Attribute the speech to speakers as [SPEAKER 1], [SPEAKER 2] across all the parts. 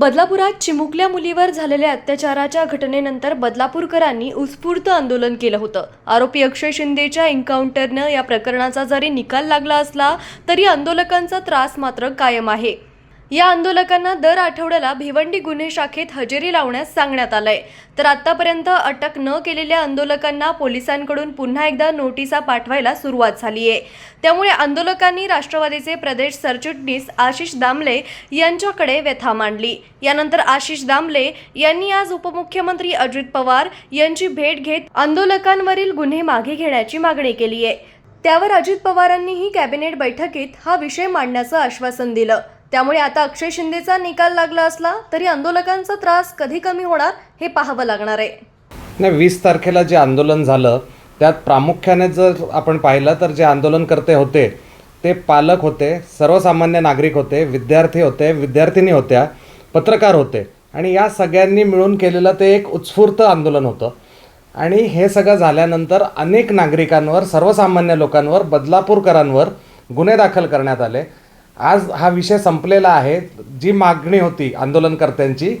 [SPEAKER 1] बदलापुरात चिमुकल्या मुलीवर झालेल्या अत्याचाराच्या घटनेनंतर बदलापूरकरांनी उत्स्फूर्त आंदोलन केलं होतं. आरोपी अक्षय शिंदेच्या एन्काउंटरनं या प्रकरणाचा जरी निकाल लागला असला तरी आंदोलकांचा त्रास मात्र कायम आहे. या आंदोलकांना दर आठवड्याला भिवंडी गुन्हे शाखेत हजेरी लावण्यास सांगण्यात आलंय. तर आतापर्यंत अटक न केलेल्या आंदोलकांना पोलिसांकडून पुन्हा एकदा नोटिसा पाठवायला सुरुवात झाली आहे त्यामुळे आंदोलकांनी राष्ट्रवादीचे प्रदेश सरचिटणीस आशिष दामले यांच्याकडे व्यथा मांडली. यानंतर आशिष दामले यांनी आज उपमुख्यमंत्री अजित पवार यांची भेट घेत आंदोलकांवरील गुन्हे मागे घेण्याची मागणी केली आहे त्यावर अजित पवारांनीही कॅबिनेट बैठकीत हा विषय मांडण्याचं आश्वासन दिलं. त्यामुळे आता अक्षय शिंदेचा निकाल लागला असला तरी आंदोलकांचा त्रास कधी कमी होणार हे पाहावं लागणार आहे.
[SPEAKER 2] नाही वीस तारखेला जे आंदोलन झालं त्यात प्रामुख्याने जर आपण पाहिलं तर जे आंदोलनकर्ते होते ते पालक होते सर्वसामान्य नागरिक होते विद्यार्थी होते विद्यार्थिनी होत्या पत्रकार होते. आणि या सगळ्यांनी मिळून केलेलं ते एक उत्स्फूर्त आंदोलन होतं. आणि हे सगळं झाल्यानंतर अनेक नागरिकांवर सर्वसामान्य लोकांवर बदलापूरकरांवर गुन्हे दाखल करण्यात आले. आज हा विषय संपलेला आहे. जी मागणी होती आंदोलनकर्त्यांची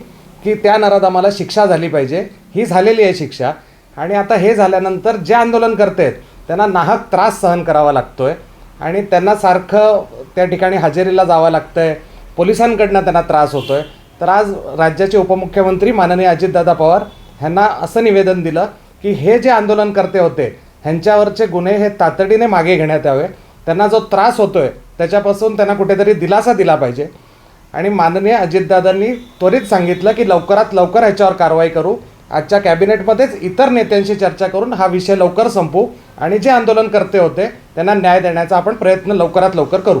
[SPEAKER 2] की त्या नराधमाला शिक्षा झाली पाहिजे. ही झालेली आहे शिक्षा. आणि आता हे झाल्यानंतर जे आंदोलन आहेत त्यांना नाहक त्रास सहन करावा लागतो आहे आणि त्यांना सारखं त्या ठिकाणी हजेरीला जावं लागतं आहे पोलिसांकडनं त्यांना त्रास होतो आहे तर आज राज्याचे उपमुख्यमंत्री माननीय अजितदादा पवार ह्यांना असं निवेदन दिलं की हे जे आंदोलनकर्ते होते ह्यांच्यावरचे गुन्हे हे तातडीने मागे घेण्यात यावे. त्यांना जो त्रास होतोय त्याच्यापासून त्यांना कुठेतरी दिलासा दिला पाहिजे. आणि माननीय अजितदादांनी त्वरित सांगितलं की लवकरात लवकर ह्याच्यावर कारवाई करू. आजच्या कॅबिनेटमध्येच इतर नेत्यांशी चर्चा करून हा विषय लवकर संपू आणि जे आंदोलनकर्ते होते त्यांना न्याय देण्याचा आपण प्रयत्न लवकरात लवकर करू.